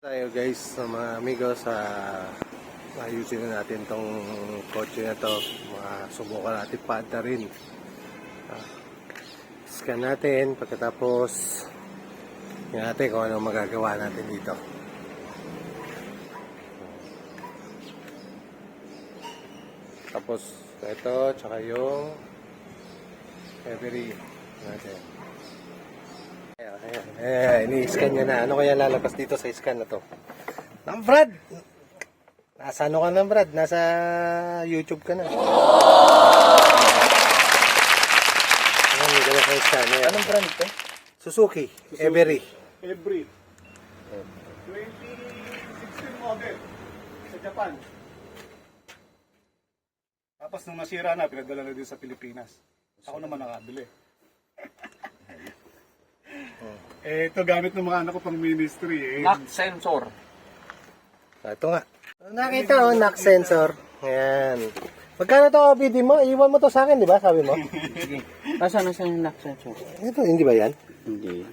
tayo guys sa mga amigos sa ayusin na natin tong kotse na to. Mga subukan natin paanda rin Ah, scan natin. Pagkatapos tingnan natin kung ano magagawa natin dito. Tapos ito tsaka yung every natin Ayan, ayan, ini-scan niya na. Ano kaya lalabas dito sa scan na to? Ang Brad! Nasa ano ka na, Brad? Nasa YouTube ka na. Ayan, may ganun kang scan. Ayan. Anong brand to? Suzuki, Every. Every 2016 model sa Japan. Tapos nung nasira na, pinadala na din sa Pilipinas. Ako naman nakabili. Eh, ito gamit ng mga anak ko pang ministry. Eh. Knock sensor. Ah, Ito nga. Nakita oh, knock sensor. Ayan. Magkano to OBD mo? Iwan mo to sa akin, di ba? Sabi mo. Nasaan na yung knock sensor? Ito, hindi ba yan? Hindi.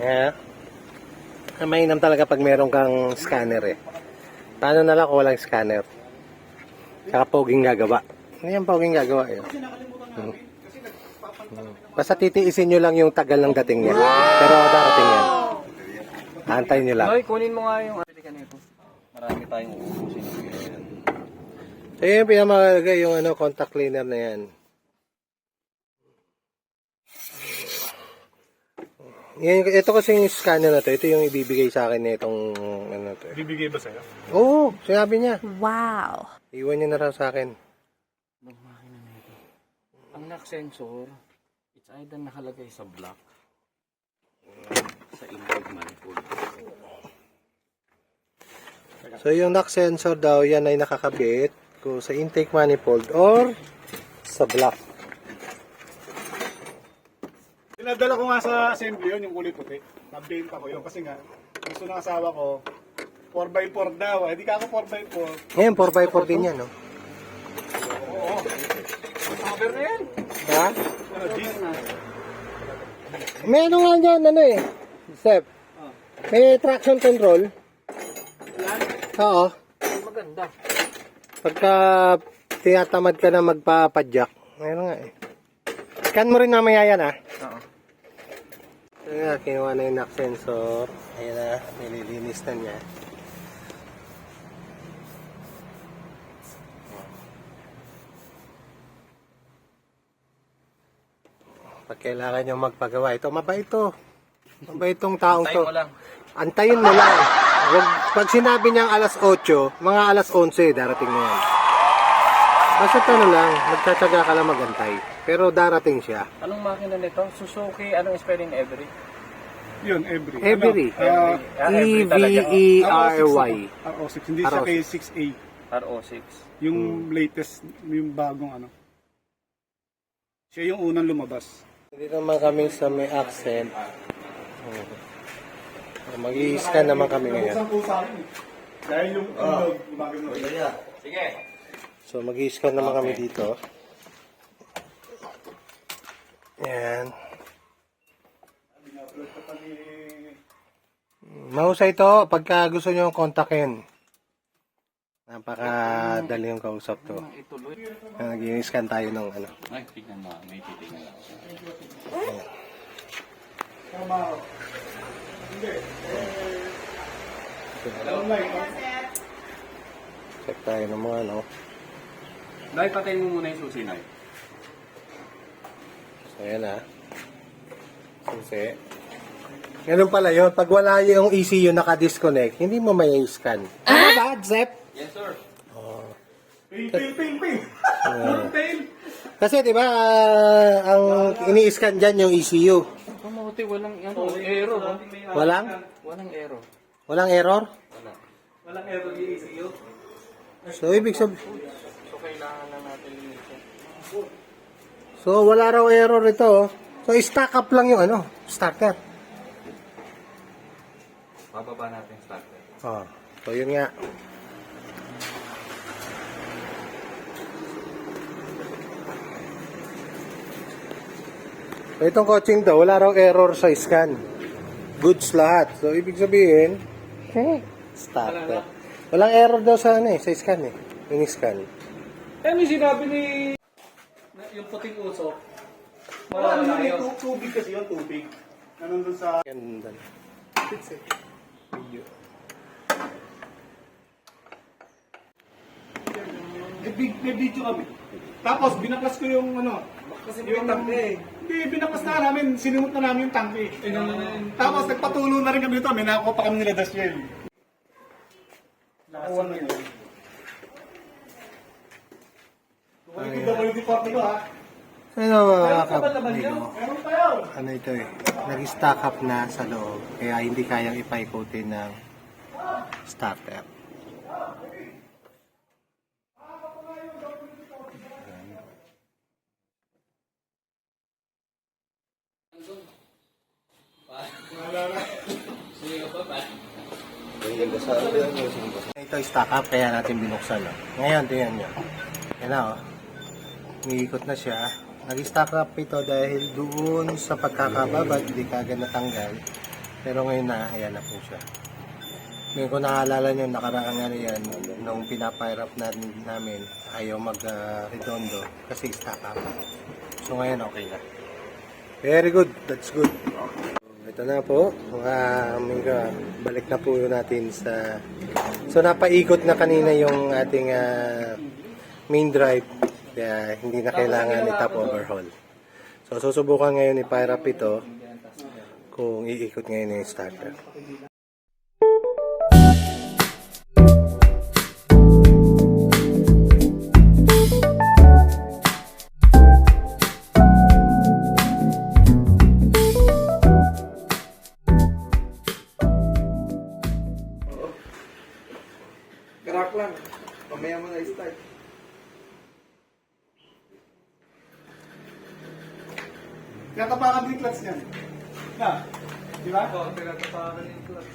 Yeah. Mainam talaga pag meron kang scanner eh. Paano na lang kung walang scanner? Saka poging gagawa. Hindi yan poging gagawa eh. Hmm. Basta titiisin nyo lang yung tagal ng dating niya. Pero darating yan. Antayin nyo lang. Hoy, kunin mo nga yung nito. Marami tayong uubusin. So yun yung pinamahalaga yung ano, contact cleaner na yan. Yan, ito kasi yung scanner na to, ito yung ibibigay sa akin na itong ano to. eh. Bibigay ba sa'yo? Oo, sinabi niya. Wow. Iwan niya na raw sa akin. Ang knock sensor, it's either nakalagay sa block sa intake manifold. So yung knock sensor daw, yan ay nakakabit ko sa intake manifold or sa block. Pinadala ko nga sa assembly yun, yung kulay puti. Nabenta ko yun kasi nga, gusto ng asawa ko, 4x4 daw. Eh, di ka ako 4x4. Ngayon, 4x4 din yan, no? Oo. Cover na yan! Ha? Ano. May ano nga dyan, ano eh. Step. May traction control. Oo. Maganda. Pagka tinatamad ka na magpapadyak, ayun nga eh. Scan mo rin mamaya yan ah. Oo. Nga, kinuha na yung knock sensor. Ayun na, nililinis na niya. Pag kailangan nyo magpagawa ito, mabait to. Mabait tong taong to. mo lang. Antayin mo lang. Wag, pag sinabi niyang alas 8, mga alas 11, darating na yan. Basta ano lang, magtsatsaga ka lang magantay. Pero darating siya. Anong makina nito? Suzuki, anong spelling every? Yun, every. Every. Ano, ah, Ah, every talaga. E-V-E-R-Y. RO6. Hindi siya RO6. kay 6A. RO6. Yung Hmm. latest, yung bagong ano. Siya yung unang lumabas. Dito naman kami sa may accent. Mag-i-scan naman kami ngayon. eh. Dahil yung ano, gumagano. Sige. So mag-i-scan naman kami dito. Yan. Mahusay ito pagka gusto nyo kontakin. Napakadali yung kausap to. Ituloy. Nag-i-scan tayo ng ano. Ay, tignan mo. May titignan ako. Check tayo ng mga ano. Nay, patayin mo muna yung susi, Nay. So, ayan ah. Susi. Ganun pala yun. Pag wala yung ECU naka-disconnect, hindi mo may scan. Ano ba, Zep? Yes, sir. Ping, ping, ping, ping. Yung tail. Kasi di ba ah, ang ini-scan dyan yung ECU. Kamuti, walang ano, error. oh. Walang? Walang error. Walang error? Wala. Walang error yung ECU. So, ibig sabihin, So, kailangan na natin linisin. so wala raw error ito. oh. So, stack up lang yung ano, starter. Bababa natin starter. Oh, so yun nga. Itong coaching to, wala raw error sa scan. Goods lahat. So, ibig sabihin, okay, starter. Walang error daw sa ano eh, sa scan eh. Yung scan. Eh, may sinabi ni... na- Yung puting usok. Wala naman na eh, yun. tu- tubig kasi yun, tubig. Na nandun sa... Ganda. Fits eh. Video. May, video kami. Tapos, binaklas ko yung ano... Kasi yung may tangke eh. Hindi, binaklas na namin. Sinimot na namin yung tangke. Eh, Tapos, nagpatulo na rin kami dito. May nakuha pa kami nila Dashiel. Nakuha na yun. Kung ito WD party ko ha. Ano mga kapatid? Meron pa yun. Ano ito eh, nag-stack up na sa loob, kaya hindi kayang ipaikotin ng starter. Ito stack up kaya natin binuksan. Oh. Ngayon, tingnan nyo. Yan na oh. Umiikot na siya. Nag-stack up ito dahil doon sa pagkakababad, hindi kagad natanggal. Pero ngayon na, ayan na po siya. Ngayon kung naaalala nyo, nakaraan nga yan, nung pinapahirap na namin, ayaw mag-redondo kasi stack up. So ngayon, okay na. Very good. That's good. Ito na po, mga balik na po natin sa... So napaikot na kanina yung ating ah, main drive, kaya hindi na kailangan ni top overhaul. So susubukan ngayon ni Pirap ito kung iikot ngayon yung starter. Tinatapakan din yung clutch niyan. Na, di ba? Oo, tinatapakan yung clutch.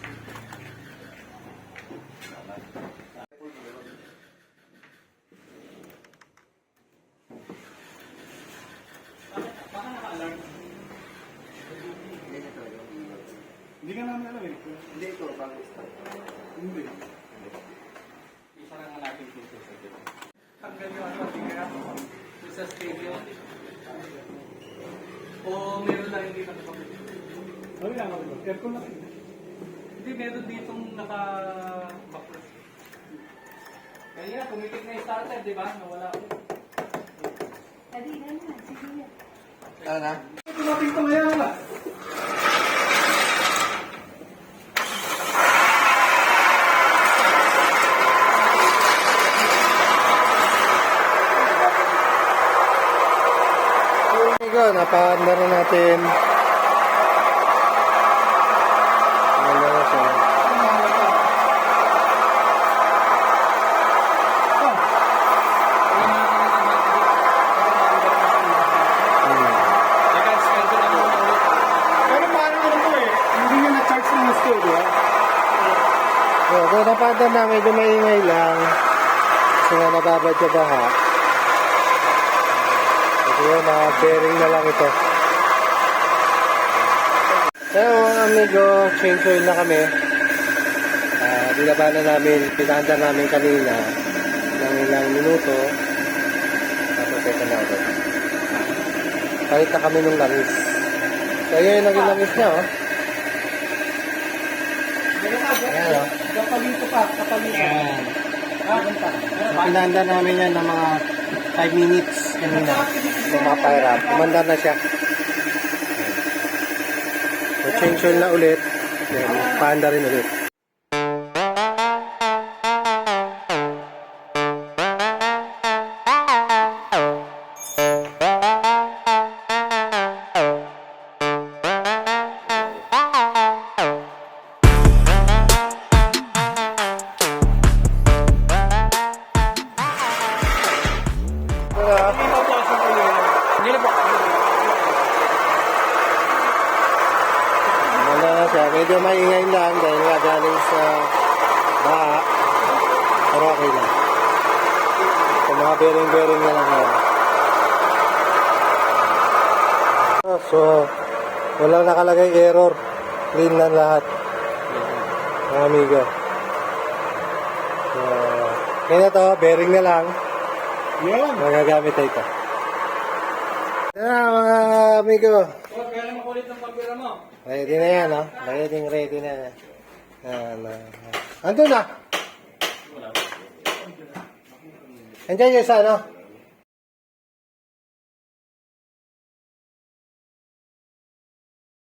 Hindi ka namin alam eh. Hindi ito, bago start. Hindi. Isa lang ang natin dito sa dito. Tanggal yung ano, tingnan Yung sa stereo. O meron lang hindi nakakapit. Ano yan? ano? Aircon na rin. Hindi, meron ditong naka-backless. Kaya pumitik na yung starter, di ba? Nawala ko. Kanina na, sige na. Ano na? Tumating pa ngayon ba? Amigo, napahanda na natin. Ganda na siya. Hmm. Pero parang ano to eh. Hindi niya na-charge ng gusto, di ba? So, kung napanda na, medyo maingay lang. Kasi nga nababad sa baha. Kasi yun, mga bearing na lang ito. Mga amigo, change oil na kami. Ah, binaba na namin, pinanda namin kanina ng ilang minuto. Tapos ito na ulit. Palit na kami nung langis. So, yun yung naging langis niya, oh. Ayan. Kapalito pa, kapalito. Ayan. Ah, ganta. Pinanda namin yan ng mga 5 minutes kanina. Pumapahirap. Umanda na siya. So, change na ulit. Then, paanda rin ulit. Pero okay lang. So, mga bearing-bearing na lang yan. So, walang nakalagay error. Clean na lahat. Mga amigo. So, kaya na to, bearing na lang. Yan. Magagamit na ito. Na mga amigo. So, kaya makulit ng pagpira mo. Ready na yan, no? Ready, ready na yan. Yan, ah. Andun na. Andiyan yung isa, no?